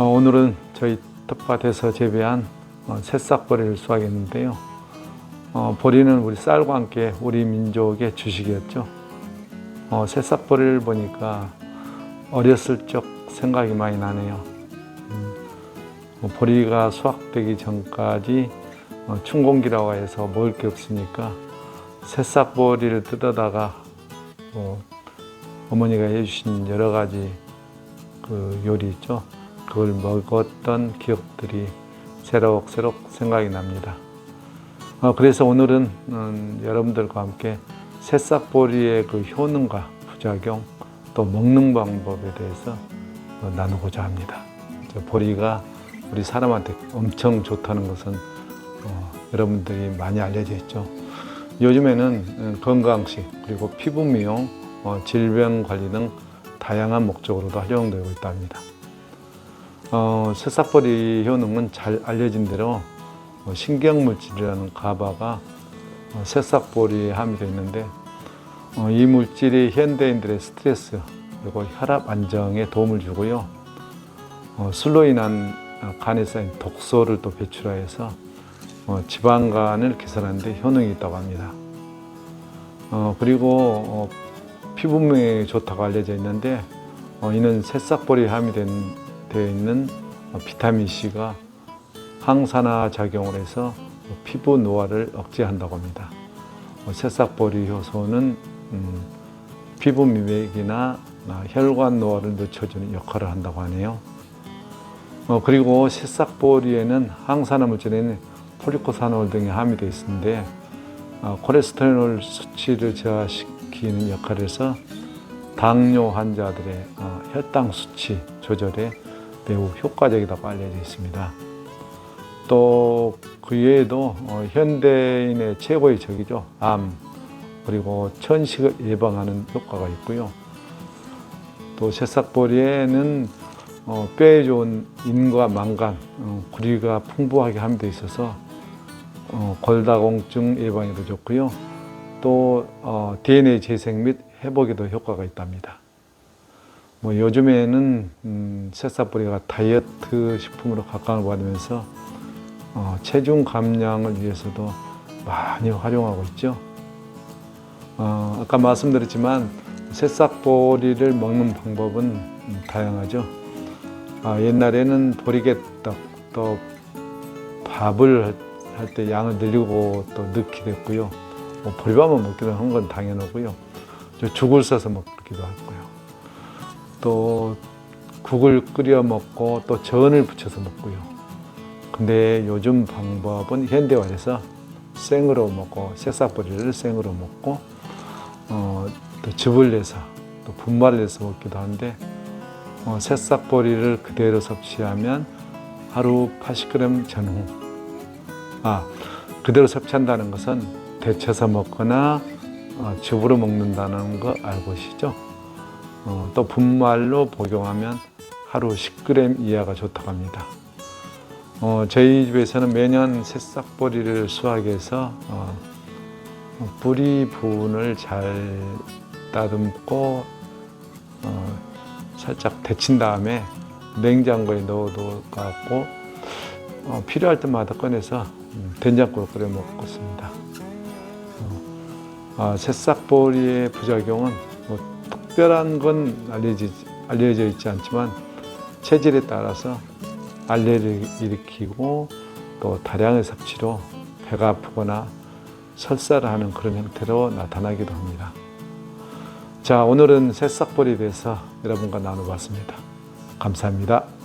어, 오늘은 저희 텃밭에서 재배한 어, 새싹보리를 수확했는데요. 어, 보리는 우리 쌀과 함께 우리 민족의 주식이었죠. 어, 새싹보리를 보니까 어렸을 적 생각이 많이 나네요. 음, 뭐 보리가 수확되기 전까지 어, 춘공기라고 해서 먹을 게 없으니까 새싹보리를 뜯어다가 뭐 어머니가 해주신 여러 가지 그 요리 있죠. 그걸 먹었던 기억들이 새록새록 생각이 납니다. 어, 그래서 오늘은 음, 여러분들과 함께 새싹보리의 그 효능과 부작용 또 먹는 방법에 대해서 어, 나누고자 합니다. 저 보리가 우리 사람한테 엄청 좋다는 것은 어, 여러분들이 많이 알려져 있죠. 요즘에는 음, 건강식 그리고 피부 미용, 어, 질병 관리 등 다양한 목적으로도 활용되고 있답니다. 어, 새싹보리 효능은 잘 알려진 대로 어, 신경물질이라는 가바가 어, 새싹보리에 함유되어 있는데 어, 이 물질이 현대인들의 스트레스 그리고 혈압 안정에 도움을 주고요. 어, 술로 인한 어, 간에 쌓인 독소를 또 배출하여서 어, 지방간을 개선하는 데 효능이 있다고 합니다. 어, 그리고 어, 피부명에 좋다고 알려져 있는데 어, 이는 새싹보리에 함유된 되어 있는 어, 비타민 C가 항산화 작용을 해서 피부 노화를 억제한다고 합니다. 어, 새싹보리 효소는 음, 피부 미백이나 아, 혈관 노화를 늦춰주는 역할을 한다고 하네요. 어, 그리고 새싹보리에는 항산화 물질인 폴리코사놀 등이 함유되어 있는데 어, 콜레스테롤 수치를 저하시키는 역할을 해서 당뇨 환자들의 어, 혈당 수치 조절에 매우 효과적이라고 알려져 있습니다. 또 그 외에도 어, 현대인의 최고의 적이죠. 암 그리고 천식을 예방하는 효과가 있고요. 또 새싹보리에는 어, 뼈에 좋은 인과 망간, 어, 구리가 풍부하게 함유되어 있어서 어, 골다공증 예방에도 좋고요. 또 어, DNA 재생 및 회복에도 효과가 있답니다. 뭐 요즘에는 음, 새싹보리가 다이어트 식품으로 각광을 받으면서 어, 체중 감량을 위해서도 많이 활용하고 있죠. 어, 아까 말씀드렸지만 새싹보리를 먹는 방법은 음, 다양하죠. 아, 옛날에는 보리개떡 또 밥을 할 때 양을 늘리고 또 넣게 됐고요. 뭐 보리밥만 먹기도 한 건 당연하고요. 저 죽을 써서 먹기도 하고요. 또 국을 끓여 먹고 또 전을 부쳐서 먹고요. 근데 요즘 방법은 현대화돼서 생으로 먹고 새싹보리를 생으로 먹고 어, 또 즙을 내서 또 분말을 내서 먹기도 하는데 어, 새싹보리를 그대로 섭취하면 하루 80g 전후 아 그대로 섭취한다는 것은 데쳐서 먹거나 어, 즙으로 먹는다는 거 알고 계시죠? 어, 또 분말로 복용하면 하루 10g 이하가 좋다고 합니다. 어, 저희 집에서는 매년 새싹보리를 수확해서 어, 뿌리 부분을 잘 다듬고 어, 살짝 데친 다음에 냉장고에 넣어두고 어, 필요할 때마다 꺼내서 음, 된장국을 끓여 먹습니다. 어, 아, 새싹보리의 부작용은 뭐 특별한 건 알려지, 알려져 있지 않지만 체질에 따라서 알레르기 일으키고 또 다량의 섭취로 배가 아프거나 설사를 하는 그런 형태로 나타나기도 합니다. 자, 오늘은 새싹볼에 대해서 여러분과 나눠봤습니다. 감사합니다.